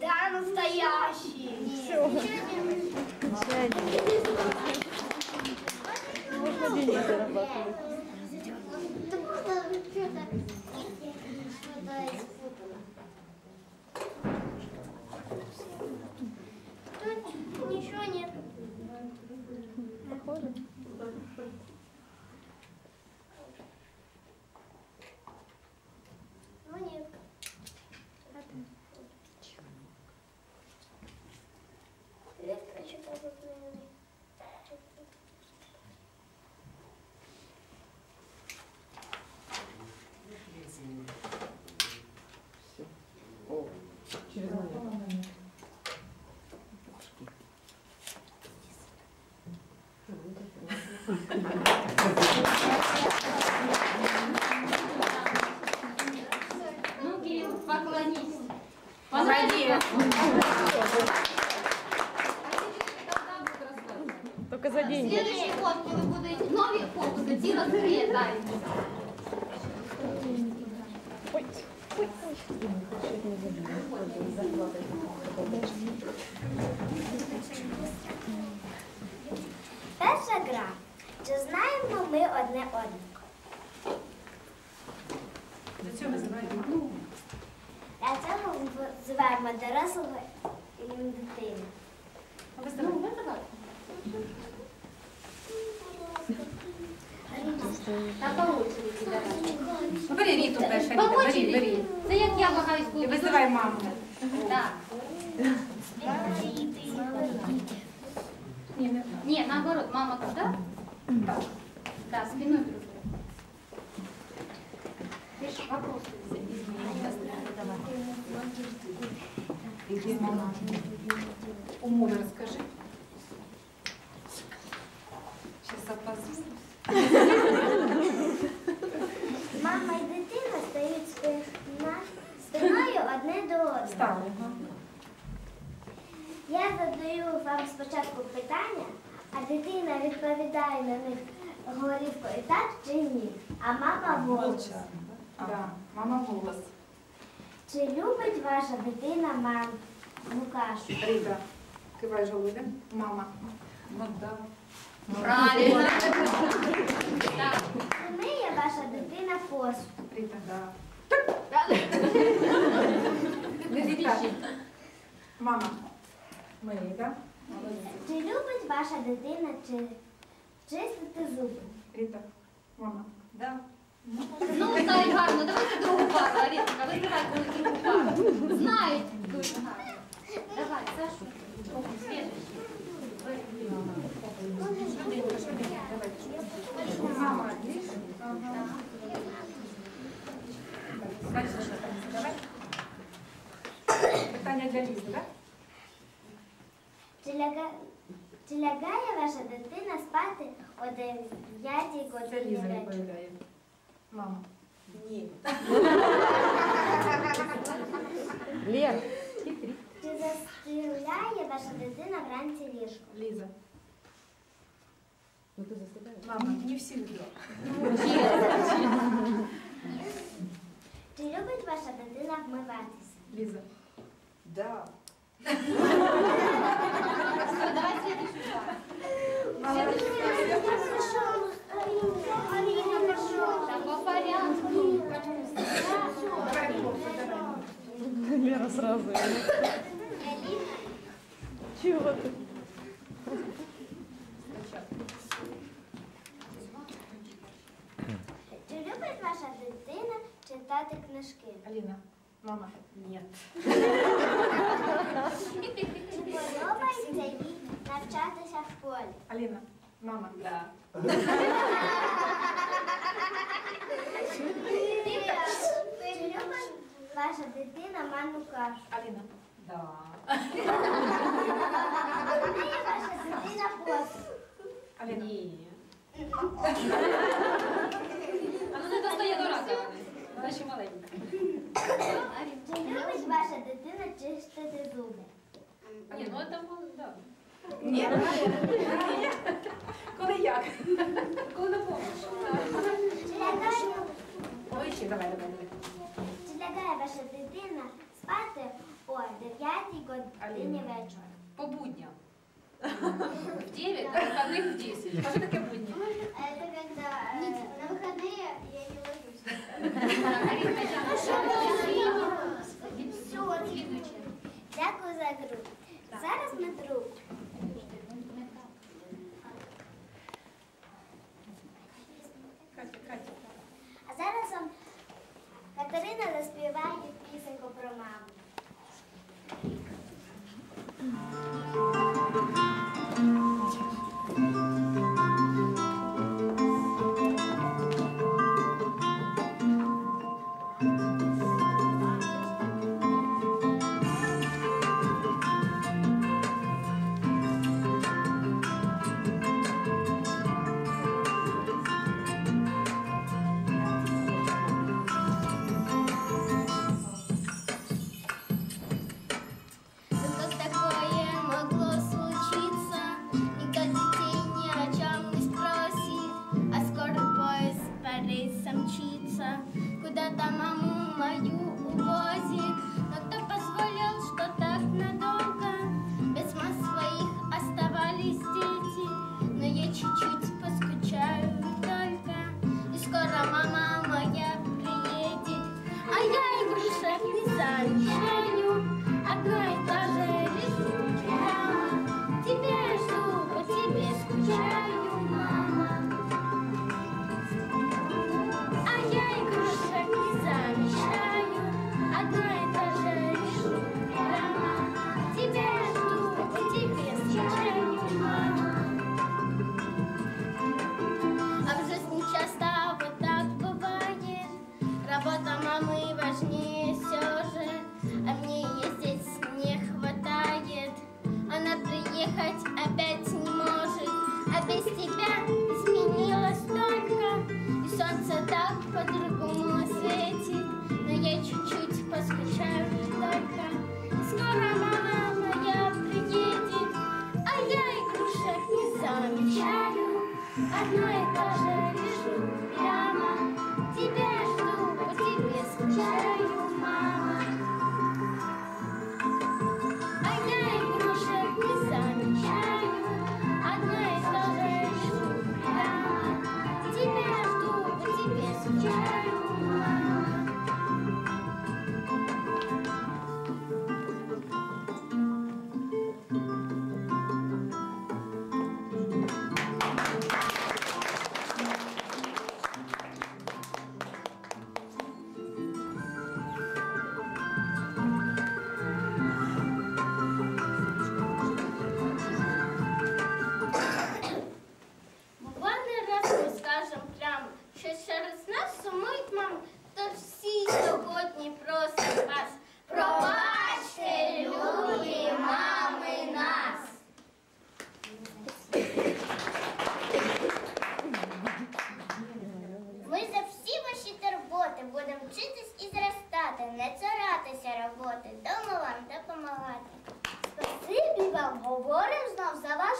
Да, настоящий. Можно денег зарабатывать. Тут ничего нет. Похоже. Одне одного? До цього називають. Для цього називаємо дорослого і дитину. А ви здорові? визивай. Та по очереді давай. Ну, бери Ріту перше, По Ріта, бери, бери. Це як я вагаюсь І визивай маму. Так. Ні, не наоборот, мама туди, так. Да, спиною друг другу. Ти ж вопрос Умови розкажи. Зараз запаздую. Мама і дитина стають спина, спиною одне до одного. Я задаю вам спочатку питання, а дитина відповідає на них говорівкою так чи ні. А мама голос. Да. Мама голос. Чи любить ваша дитина маму Лукашу? Рита, кивай головою. Мама. Ну, да. Правильно. Чи миє ваша дитина посуд? Рита, да. Мама. Ми, да? Чи любить ваша дитина чи чистити зуби? Рита. Мама. Да. Ну, так гарно, давайте другу пару, Арінка, визивай коли другу пару. Знають дуже гарно. Давай, Сашу. Следующий. Швиденько, швиденько. Давай. Мама. Ага. Дальше що там? Давай. Питання для Лізи, так? Чи, ляга... чи лягає ваша дитина спати о 9 Це годині Ліза вечора? відповідає. Мама. Ні. Лер, Чи застеляє ваша дитина вранці ліжко? Ліза. ну ты заставляешь? Мама. Не всі відео. Чи любить ваша дитина вмиватися? Ліза. Да. Давай следующую пару. Так, по порядку. Лера сразу. Чего ты? Чи любить ваша дитина читати книжки? Аліна. Мама. Ні. Чи подобається їй навчатися в школі? Аліна. Мама. Да. Чи любить ваша дитина манну кашу? Аліна. Да. Ваша дитина посуд? Аліна. Ні. А ну не достає до рака. Вона ще маленька. Чи любить ваша дитина чистити зуби? Ні, ну було, да. Ні. Коли як? Коли на помощь. Чи лягає, Ой, ще давай, давай, давай. Тебе ваша дитина спати о 9 годині вечора. По будням. В 9, а в них в 10. А що таке будні? Е, така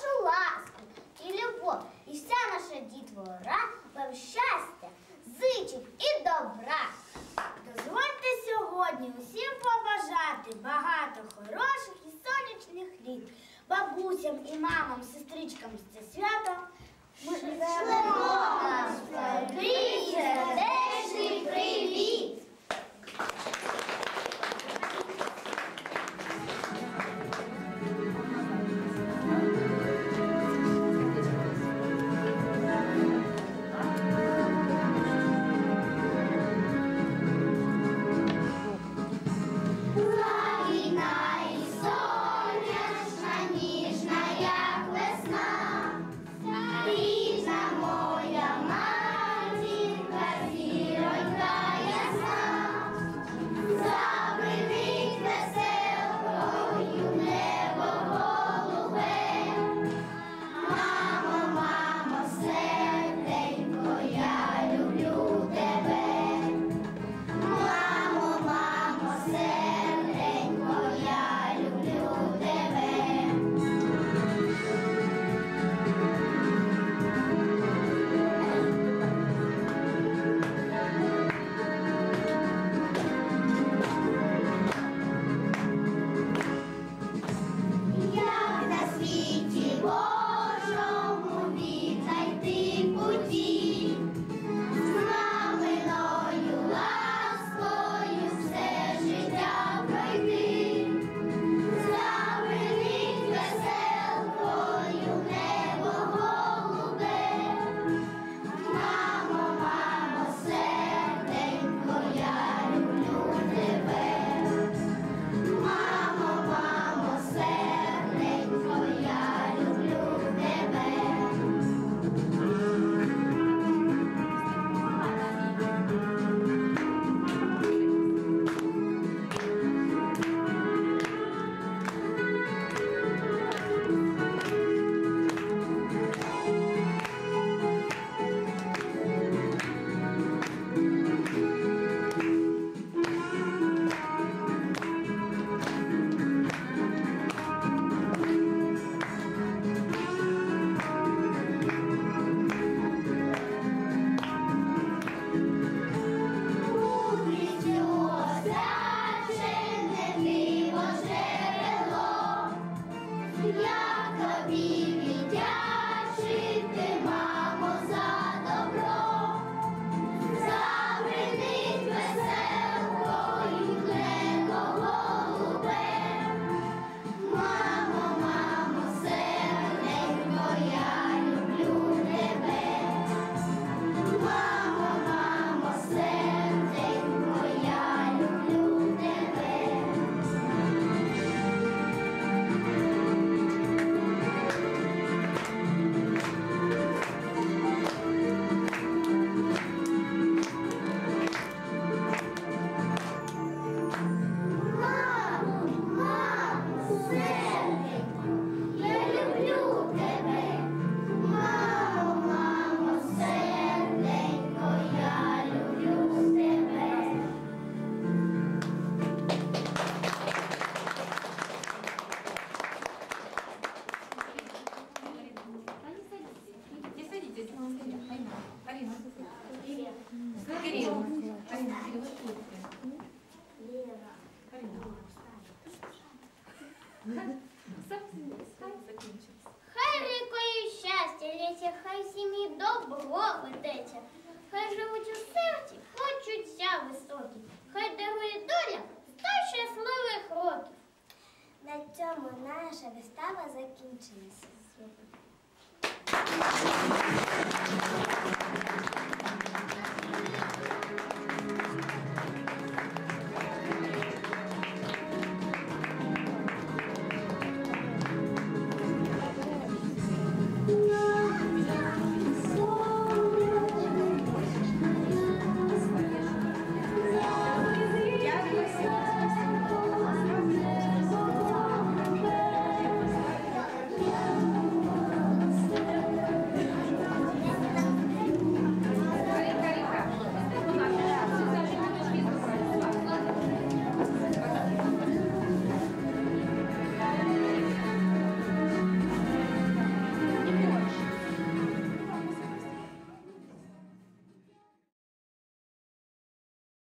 вашу ласку і любов, і вся наша дітвора вам щастя, зичить і добра. Дозвольте сьогодні усім побажати багато хороших і сонячних літ. Бабусям і мамам, сестричкам з це свято. Ми вам сердечний привіт! Хай рікою щастя лється, хай сім'ї добро ведеться, хай живуть у серці, почуття високі, хай дарує доля сто щасливих років. На цьому наша вистава закінчилася.